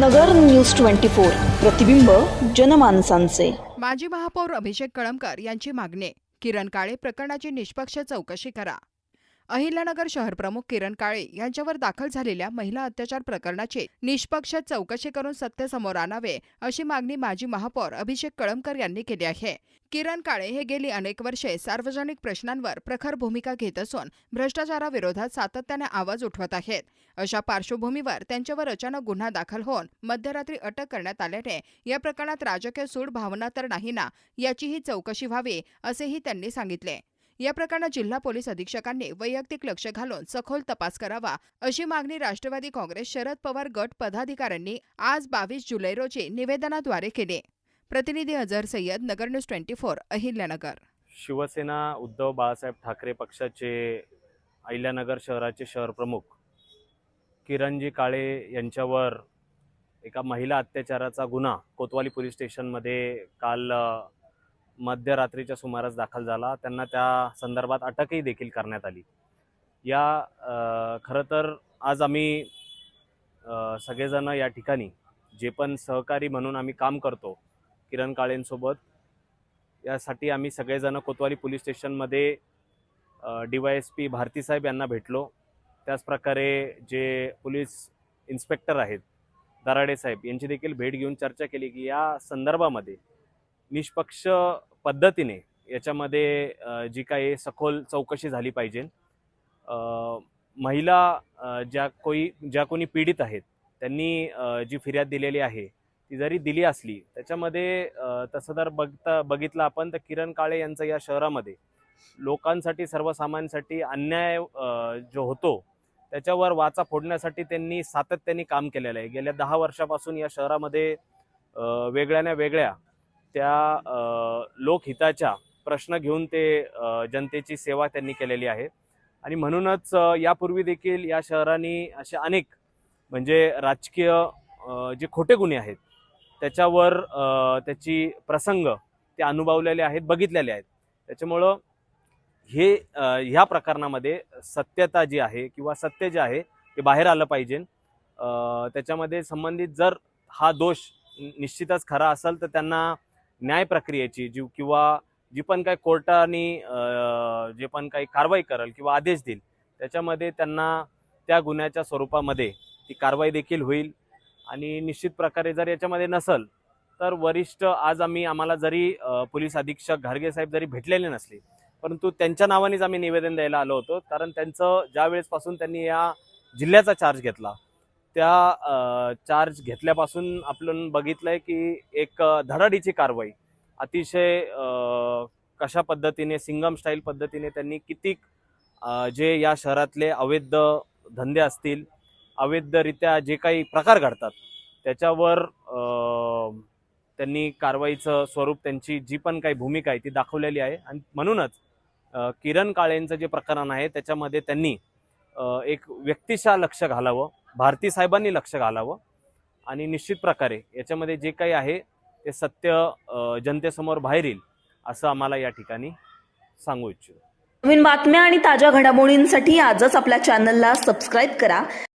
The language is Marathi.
नगर न्यूज ट्वेंटी फोर. प्रतिबिंब जनमानसांचे. माजी महापौर अभिषेक कळमकर यांची मागणी. किरण काळे प्रकरणाची निष्पक्ष चौकशी करा. अहिल्यानगर शहर प्रमुख किरण काळे यांच्यावर दाखल झालेल्या महिला अत्याचार प्रकरणाची निष्पक्ष चौकशी करून सत्य समोर आणावे अशी मागणी माजी महापौर अभिषेक कळमकर यांनी केली आहे. किरण काळे हे गेली अनेक वर्षे सार्वजनिक प्रश्नांवर प्रखर भूमिका घेत असून भ्रष्टाचाराविरोधात सातत्याने आवाज उठवत आहेत. अशा पार्श्वभूमीवर त्यांच्यावर अचानक गुन्हा दाखल होऊन मध्यरात्री अटक करण्यात आल्याने या प्रकरणात राजकीय सूड भावना तर नाही ना याचीही चौकशी व्हावी असेही त्यांनी सांगितले. या प्रकरणात जिल्हा पोलीस अधीक्षकांनी वैयक्तिक लक्ष घालून सखोल तपास करावा अशी मागणी राष्ट्रवादी काँग्रेस शरद पवार गट पदाधिकाऱ्यांनी आज बावीस जुलै रोजी निवेदनाद्वारे केली. प्रतिनिधी Azhar Sayyad Nagar news twenty four Ahilyanagar. Shiv Sena Uddhav Balasaheb Thackeray पक्षाचे अहिल्यानगर शहराचे शहर प्रमुख किरणजी काळे यांच्यावर एका महिला अत्याचाराचा गुन्हा कोतवाली पोलीस स्टेशनमध्ये काल मध्यरात्रीच्या सुमारास दाखल झाला. त्यांना त्या संदर्भात अटकही देखील करण्यात आली. या खरं तर आज आम्ही सगळेजणं सगळेजण या ठिकाणी जे पण सहकारी म्हणून आम्ही काम करतो किरण काळेंसोबत यासाठी आम्ही सगळेजण कोतवाली पोलीस स्टेशनमध्ये डी वाय एस पी भारतीसाहेब यांना भेटलो. त्याचप्रकारे जे पोलीस इन्स्पेक्टर आहेत दराडे साहेब यांची देखील भेट घेऊन चर्चा केली की या संदर्भामध्ये निष्पक्ष पद्धतीने याच्यामध्ये जी काही सखोल चौकशी झाली पाहिजे. महिला ज्या कोई ज्या कोणी पीडित आहेत त्यांनी जी फिर्याद दिलेली आहे ती जरी दिली असली त्याच्यामध्ये तसं जर बघता बघितलं आपण तर किरण काळे यांचं या शहरामध्ये लोकांसाठी सर्वसामान्यांसाठी अन्याय जो होतो त्याच्यावर वाचा फोडण्यासाठी त्यांनी सातत्याने काम केलेलं आहे. गेल्या दहा वर्षापासून या शहरामध्ये वेगळ्या ना वेगळ्या त्या लोकहिताच्या प्रश्न घेऊन ते जनतेची सेवा त्यांनी केलेली आहे. आणि म्हणूनच यापूर्वी देखील या शहरांनी असे अनेक म्हणजे राजकीय जे खोटे गुन्हे आहेत त्याच्यावर त्याची प्रसंग ते अनुभवलेले आहेत बघितलेले आहेत. त्याच्यामुळं हे ह्या प्रकरणामध्ये सत्यता जी आहे किंवा सत्य जे आहे ते बाहेर आलं पाहिजे. त्याच्यामध्ये संबंधित जर हा दोष निश्चितच खरा असेल तर त्यांना न्याय प्रक्रियेची जी किंवा जी पण काही कोर्टाने जे पण काही कारवाई करेल किंवा आदेश देईल त्याच्यामध्ये त्यांना त्या गुन्ह्याच्या स्वरूपामध्ये ती कारवाई देखील होईल. आणि निश्चित प्रकारे जर याच्यामध्ये नसल तर वरिष्ठ आज आम्ही आम्हाला जरी पोलीस अधीक्षक घारगे साहेब जरी भेटलेले नसले परंतु त्यांच्या नावानेच आम्ही निवेदन द्यायला आलो होतो. कारण त्यांचं ज्या वेळेसपासून त्यांनी या जिल्ह्याचा चार्ज घेतला त्या चार्ज घेतल्यापासून आपण बघितलं आहे की एक धडाडीची कारवाई अतिशय कशा पद्धतीने सिंगम स्टाईल पद्धतीने त्यांनी किती जे या शहरातले अवैध धंदे असतील अवैधरित्या जे काही प्रकार घडतात त्याच्यावर त्यांनी कारवाईचं स्वरूप त्यांची जी पण काही भूमिका आहे ती दाखवलेली आहे. आणि म्हणूनच किरण काळेंचं जे प्रकरण आहे त्याच्यामध्ये त्यांनी एक व्यक्तिशा लक्ष घालावं भारती साहेबांनी लक्ष घालावं आणि निश्चित प्रकारे याच्यामध्ये जे काही आहे ते सत्य जनतेसमोर बाहेर येईल असं आम्हाला या ठिकाणी सांगू इच्छितो. नवीन बातम्या आणि ताज्या घडामोडींसाठी आजच आपल्या चॅनलला सबस्क्राईब करा.